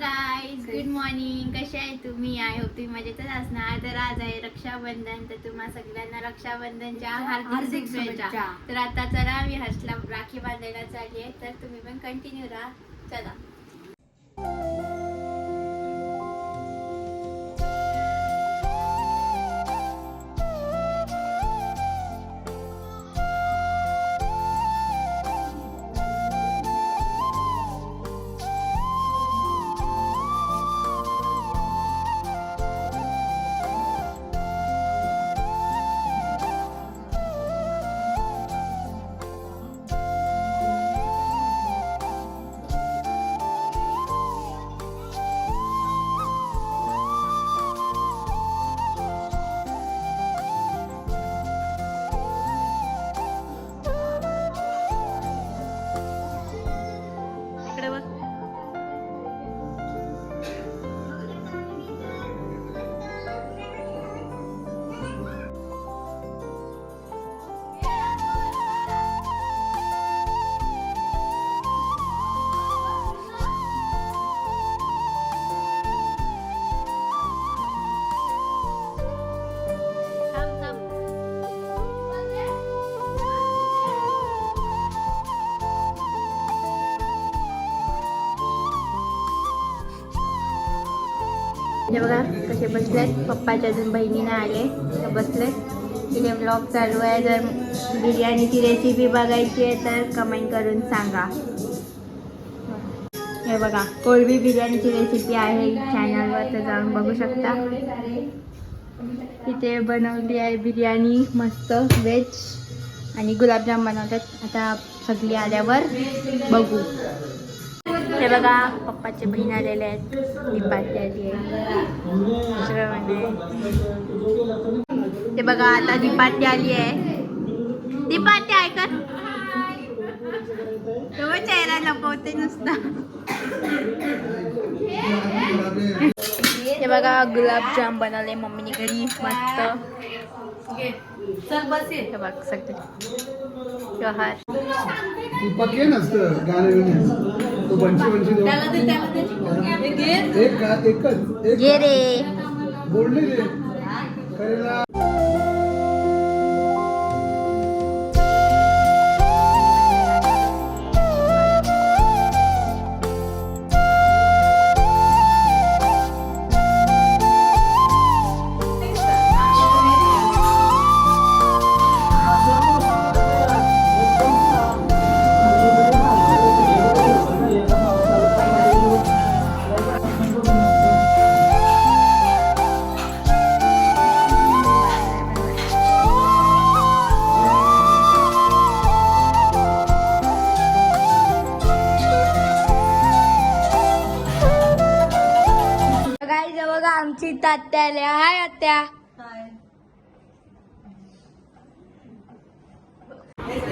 Guys good morning कसे आहे तुम्ही? आय होप तुम्ही मजेतच असणार. तर आज आहे रक्षाबंधन. तर तुम्हा सगळ्यांना रक्षाबंधनच्या हार्दिक शुभेच्छा. तर आता चला मी हर्षला राखी बांधायला चालली आहे. तर तुम्ही पण कंटिन्यू राहा. चला. बघा कसे बसलेत. पप्पाच्या अजून बहिणीने आले. तर बसलेत तिथे ब्लॉग चालू आहे. जर बिर्याणीची रेसिपी बघायची आहे तर कमेंट करून सांगा. हे बघा कोळवी बिर्याणीची रेसिपी आहे. चॅनलवर तर जाऊन बघू शकता. तिथे बनवली आहे बिर्याणी. मस्त व्हेज आणि गुलाबजाम बनवतात. आता सगळी आल्यावर बघू. हे बघा पप्पाचे बहीण आलेले आहेत दीपाची आली आहे दुसरं म्हणजे ते बघा आता दीपाटी आली आहे दीपाटी आहे का तो चेहरा लपवते नुसता हे बघा गुलाबजाम बनवले मम्मीने घरी मस्त चल बस ये हे बघ सगळे जवाहर तो बनशी बनशी देऊ त्याला दे त्याला दे. हे घे. एक का एकच एक बोलली रे. करेला. आल्या हाय आत्या.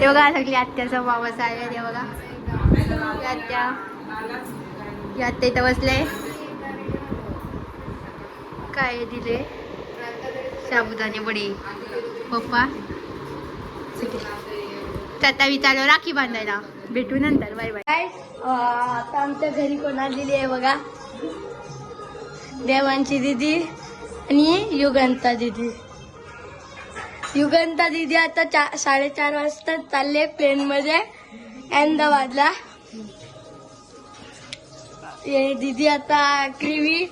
ते बघा सगळी आत्याचा वावस आहे ते बघा. आत्या. आत्या इथं बसले. काय दिले साबुदाणे वडे. पप्पा. आता विचारलं राखी बांधायला. भेटू नंतर बाय बाय. आता आमच्या घरी कोणा दिली आहे बघा. देवांची दिदी. आणि युगंता दिदी. युगंता दिदी आता चा साडेचार वाजता चालले प्लेन मध्ये अहमदाबादला. ये दिदी आता क्रिवी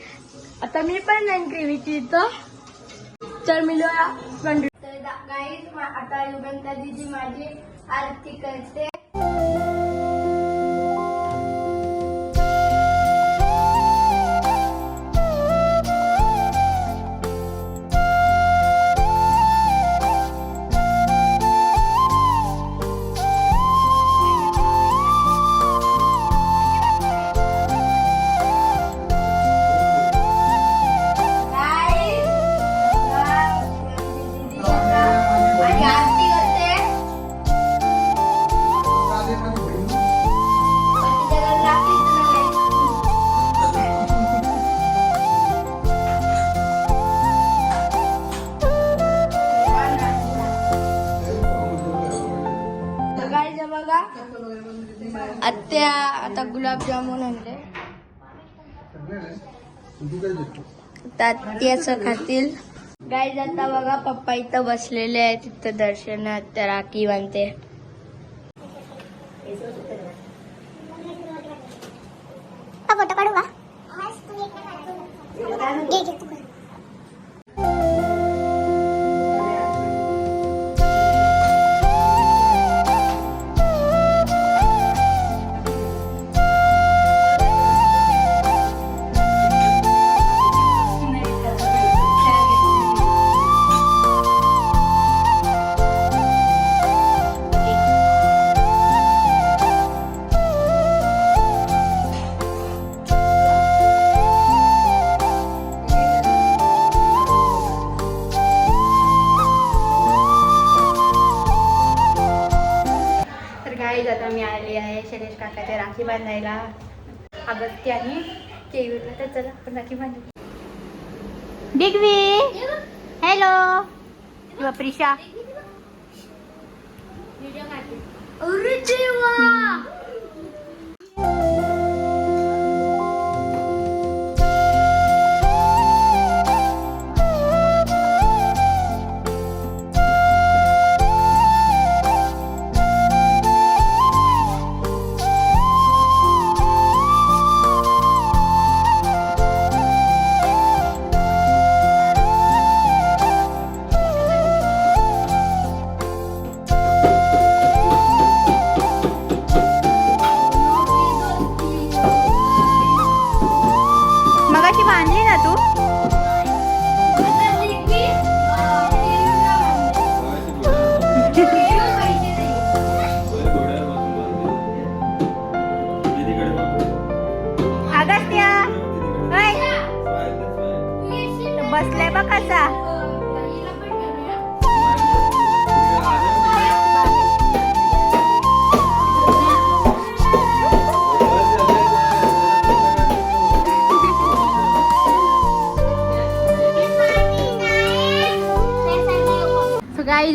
आता मी पण नाही क्रिवीची इथं तर मी गाईज आता युगंता दिदी माझी आरती करते. बघा. आत्या आता गुलाबजामुन आणले. नाही, खातील. गाय जाता बघा पप्पा इथं बसलेले आहेत. तिथं दर्शनात त्या राखी बांधते. फोटो काढू का? घे, आता मी आली आहे शैलेश काकाच्या राखी बांधायला. अगत्य आणि केवीला तर चला आपण राखी बांधू. डिग्वी हॅलो! किंवा प्रिशा. अरे देवा!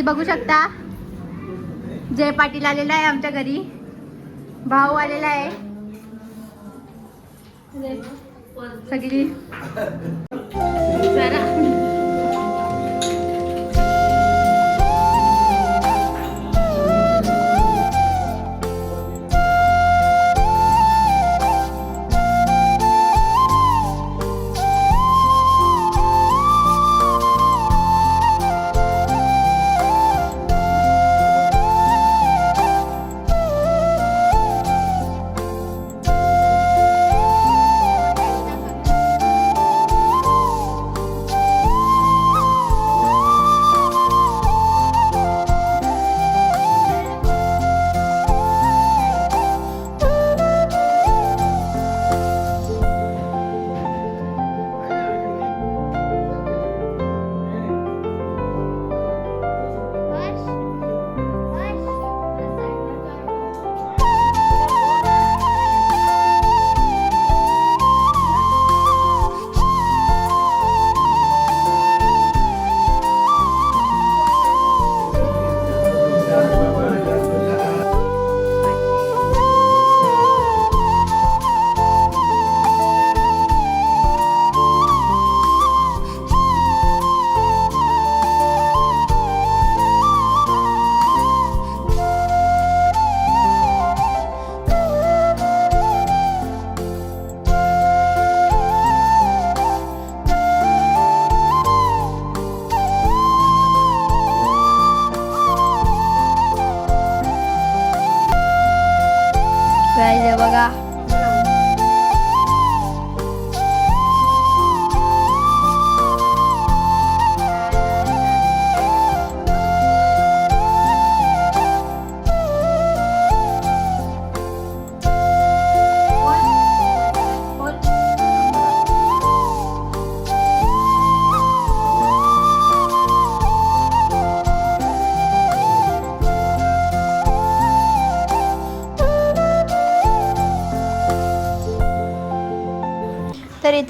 तुम्ही बघू शकता. जय पाटील आलेला आहे आमच्या घरी. भाऊ आलेला आहे. सगळी.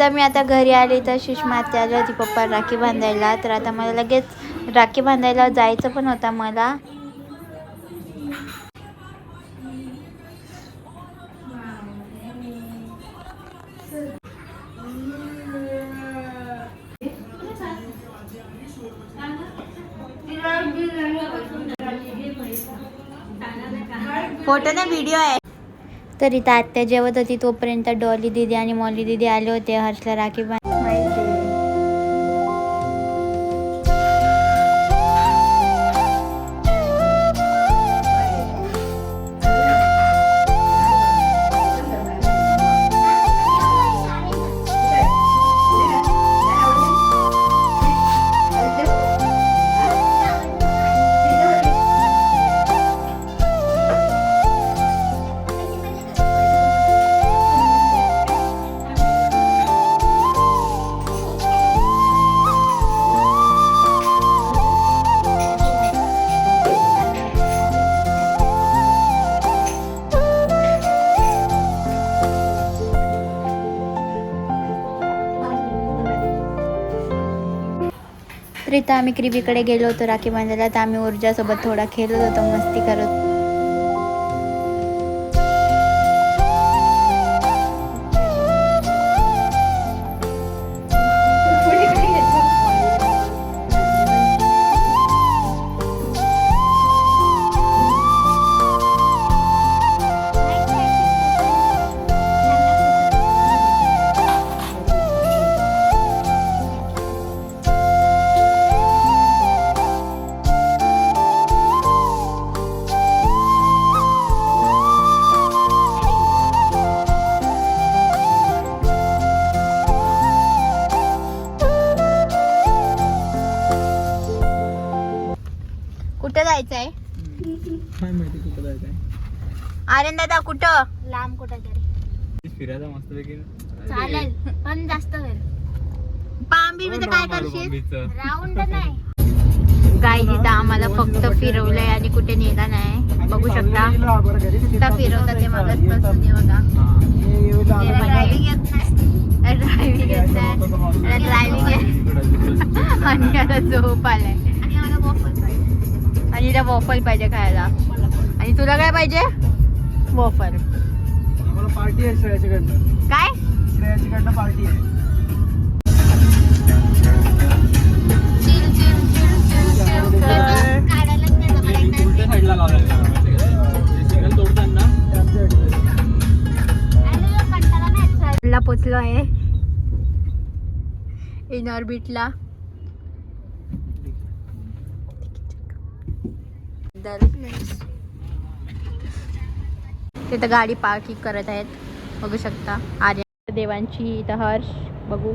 तर मी आता घरी आली तर सुषमा आली होती पप्पा राखी बांधायला. तर आता मला लगेच राखी बांधायला जायचं पण होता मला. फोटो ना व्हिडिओ आहे. तर इथं आत्या जेवत होती तोपर्यंत डॉली दिदी आणि मॉली दिदी आले होते हर्षला राखी बांध इथं आम्ही क्रिबीकडे गेलो होतो राखी बांधायला तर आम्ही ऊर्जासोबत थोडा खेळत होतो मस्ती करत कुठं जायचंय? काय माहिती कुठं जायचंय? आर्यन दादा कुठं? लांब कुठं तरी फिरायचा मस्त पैकी चालेल पण जास्त वेळ. पाम काय करशील? राऊंड नाही. आम्हाला फक्त फिरवलंय आणि कुठे नेला नाही. बघू शकता. का फिरवतात ते हे. बघा. ड्रायव्हिंग येत नाही. ड्रायव्हिंग येत नाही. ड्रायव्हिंग आणि आता झोप आलाय. आणि तिला वॉफल पाहिजे खायला. आणि तुला काय पाहिजे? वॉफल पार्टी आहे श्रेयाच्याकडनं काय? श्रेयाच्याकडनं पार्टी आहे. साईडला पोचलो आहे. इन ऑर्बिटला तिथं गाडी पार्किंग करत आहेत. बघू शकता. आर्य देवांची इथं हर्ष. बघू.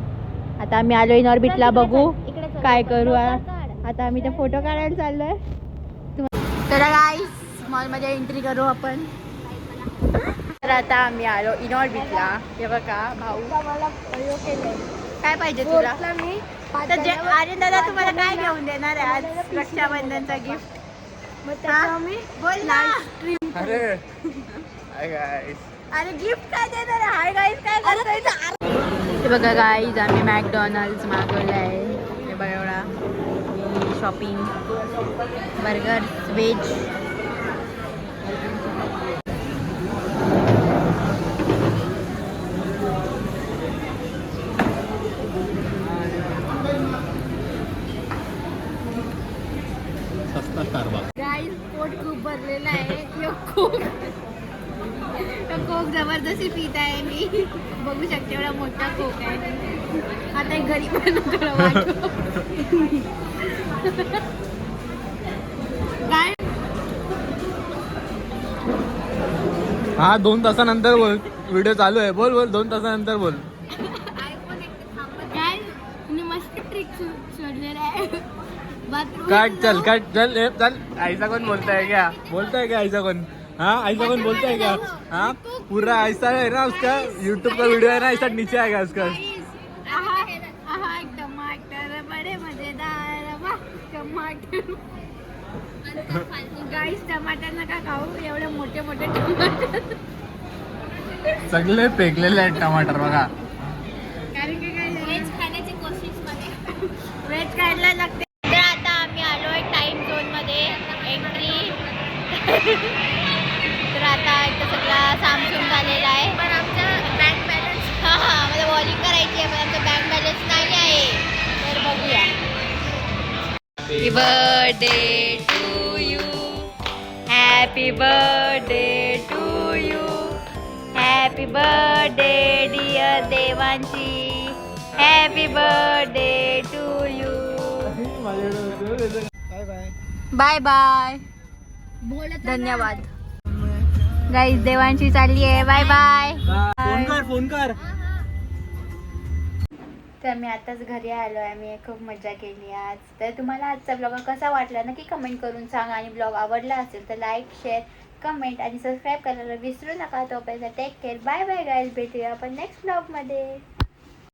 आता आम्ही आलो इन ऑर्बिटला. बघू काय करू आता आम्ही ते फोटो काढायला चाललोय. तर गाईस मॉलमध्ये एंट्री करू आपण. तर आता आम्ही आलो इन ऑर्बिटला. हे बघा भाऊ. काय पाहिजे तुला? तर जे आर्यन दादा तुम्हाला काय घेऊन देणार आहे आज? रक्षाबंधनचा गिफ्ट अरे. अरे गिफ्ट काय देणार आहे? हाय गाईज काय करतोय? हे बघा गाईज आम्ही मॅकडॉनल्ड्स मागवलं आहे हे बघा एवढा. शॉपिंग बर्गर व्हेज सस्ता कारवा गाईज पोट खूप भरलेलं आहे. Yo Coke. जबरदस्ती पित आहे मी. बघू शकते एवढा मोठा कोक आहे. आता एक घरी पण काय? हा दोन तासानंतर बोल. व्हिडिओ चालू आहे. बोल बोल दोन तासानंतर बोल. मस्त ट्रिक आहे. काट चल काट चल ए, चल. आईचा कोण बोलताय क्या बोलताय क्या आईचा कोण? हाँ ऐसा कौन बोलता है क्या हाँ? पूरा ऐसा है ना उसका? यूट्यूब का वीडियो है ना? ऐसा नीचे आएगा उसका? आहा आहा टमाटर बडे मजेदार. वाह टमाटर गाईस टमाटर नका खाऊ. एवढे मोठे मोठे टमाटर. सगळे पेकलेले आहेत टमाटर बघा. व्हेज खायला लागते. तर आता आम्ही आलोय टाइम झोनमध्ये. एंट्री तर आता इथं सगळा सामसूम झालेला आहे. पण आमचा बँक बॅलन्स हा हा आम्हाला वॉलिंग करायची आहे पण आमचा बँक बॅलन्स नाही आहे. तर बघूया. Happy birthday to you happy birthday happy birthday dear Devanshi happy birthday to you bye bye. धन्यवाद. गाईज देवांशी चालली आहे. बाय बाय फोन कर फोन कर. तर मी आताच घरी आलो आहे. मी खूप मजा केली आज. तर तुम्हाला आजचा ब्लॉग कसा वाटला नक्की कमेंट करून सांगा. आणि ब्लॉग आवडला असेल तर लाईक शेअर कमेंट आणि सबस्क्राईब करायला विसरू नका. तोपर्यंत take care bye bye guys भेटूया आपण नेक्स्ट ब्लॉगमध्ये